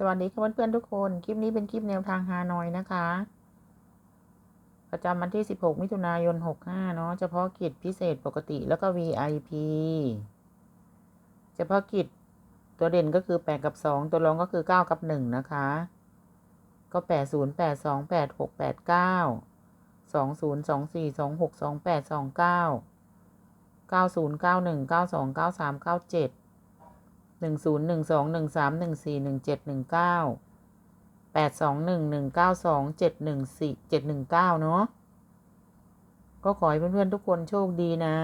สวัสดีค่ะเพื่อนๆทุกคน คลิปนี้เป็นคลิปแนวทางฮานอยนะคะ ประจำวันที่ 16 มิถุนายน 65 เนาะเฉพาะกิจพิเศษปกติแล้วก็ VIP เฉพาะกิจตัวเด่นก็คือ 8 กับ 2 ตัวรองก็คือ 9 กับ 1 นะคะ ก็ 80 82 86 89 20 24 26 28 29 90 91 92 93 97 หนึ่งศูนย์หนึ่งสองหนึ่งสามหนึ่งสี่หนึ่งเจ็ดหนึ่งเก้าแปดสองหนึ่งหนึ่งเก้าสองเจ็ดหนึ่งสี่เจ็ดหนึ่งเก้าเนาะก็ขอให้เพื่อนๆทุกคนโชคดีนะ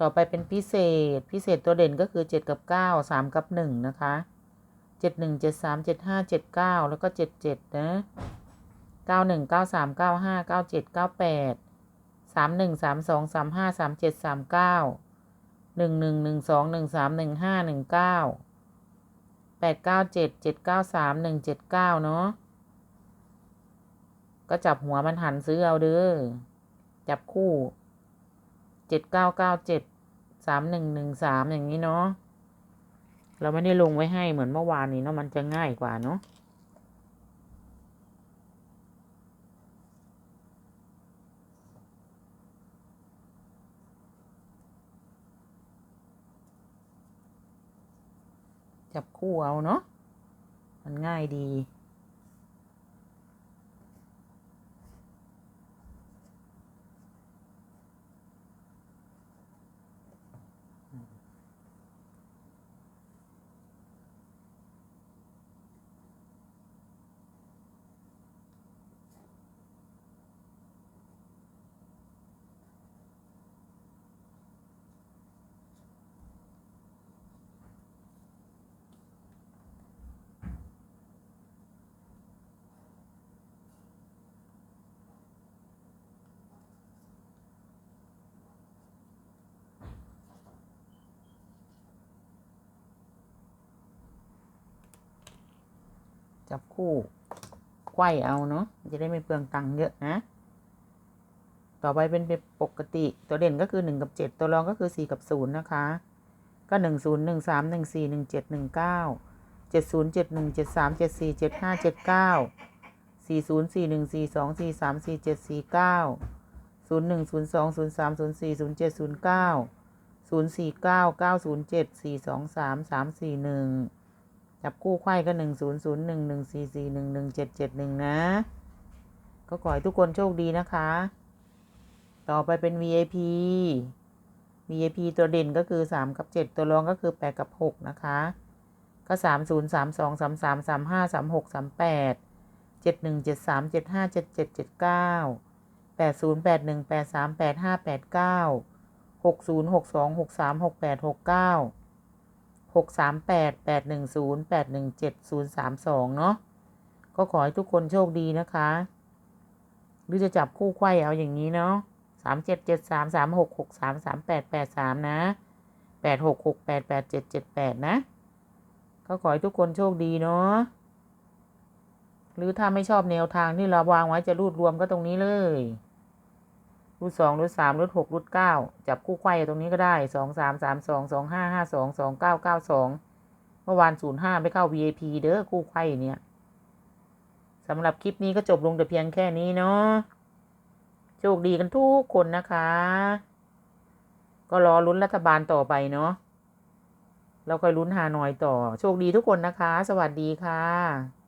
ต่อไปเป็นพิเศษ พิเศษตัวเด่นก็คือเจ็ดกับเก้าสามกับหนึ่งนะคะเจ็ดหนึ่งเจ็ดสามเจ็ดห้าเจ็ดเก้าแล้วก็เจ็ดเจ็ดนะเก้าหนึ่งเก้าสามเก้าห้าเก้าเจ็ดเก้าแปดสามหนึ่งสามสองสามห้าสามเจ็ดสามเก้า หนึ่งหนึ่งหนึ่งสองหนึ่งสามหนึ่งห้าหนึ่งเก้าแปดเก้าเจ็ดเจ็ดเก้าสามหนึ่งเจ็ดเก้าเนาะก็จับหัวมันหันซื้อเอาเด้อจับคู่เจ็ดเก้าเก้าเจ็ดสามหนึ่งหนึ่งสามอย่างนี้เนาะเราไม่ได้ลงไว้ให้เหมือนเมื่อวานนี้เนาะมันจะง่ายกว่าเนาะ จับคู่เอาเนาะมันง่ายดี จับคู่ไขว้เอาเนาะจะได้ไม่เปลืองตังค์เยอะนะ ต่อไปเป็นปกติตัวเด่นก็คือหนึ่งกับเจ็ดตัวรองก็คือสี่กับศูนย์นะคะ ก็หนึ่งศูนย์หนึ่งสามหนึ่งสี่หนึ่งเจ็ดหนึ่งเก้าเจ็ดศูนย์เจ็ดหนึ่งเจ็ดสามเจ็ดสี่เจ็ดห้าเจ็ดเก้าสี่ศูนย์สี่หนึ่งสี่สองสี่สามสี่เจ็ดสี่เก้าศูนย์หนึ่งศูนย์สองศูนย์สามศูนย์สี่ศูนย์เจ็ดศูนย์เก้าศูนย์สี่เก้าเก้าศูนย์เจ็ดสี่สองสามสามสี่หนึ่ง จับคู่ไขว้ก็หนึ่งศูนย์ศูนย์หนึ่งหนึ่งสี่สี่หนึ่งหนึ่งเจ็ดเจ็ดหนึ่งนะ ก็ขอให้ทุกคนโชคดีนะคะ ต่อไปเป็น VIP VIP ตัวเด่นก็คือสามกับเจ็ดตัวรองก็คือแปดกับหกนะคะก็สามศูนย์สามสองสามสามสามห้าสามหกสามแปดเจ็ดหนึ่งเจ็ดสามเจ็ดห้าเจ็ดเจ็ดเจ็ดเก้าแปดศูนย์แปดหนึ่งแปดสามแปดห้าแปดเก้าหกศูนย์หกสองหกสามหกแปดหกเก้า หกสามแปดแปดหนึ่งศูนย์แปดหนึ่งเจ็ดศูนย์สามสองเนาะก็ขอให้ทุกคนโชคดีนะคะ หรือจะจับคู่ไขว้เอาอย่างนี้เนาะสามเจ็ดเจ็ดสามสามหกหกสามสามแปดแปดสามนะแปดหกหกแปดแปดเจ็ดเจ็ดแปดนะ ก็ขอให้ทุกคนโชคดีเนาะหรือถ้าไม่ชอบแนวทางที่เราวางไว้จะรูดรวมก็ตรงนี้เลย รูดสองรูดสามรูดหกรูดเก้าจับคู่ไขว้ตรงนี้ก็ได้สองสามสามสองสองห้าห้าสองสองเก้าเก้าสองเมื่อวานศูนย์ห้าไปเข้า VIP เด้อคู่ไขว้เนี่ยสำหรับคลิปนี้ก็จบลงแต่เพียงแค่นี้เนาะโชคดีกันทุกคนนะคะ ก็รอลุ้นรัฐบาลต่อไปเนาะแล้วค่อยลุ้นฮานอยต่อ โชคดีทุกคนนะคะ สวัสดีค่ะ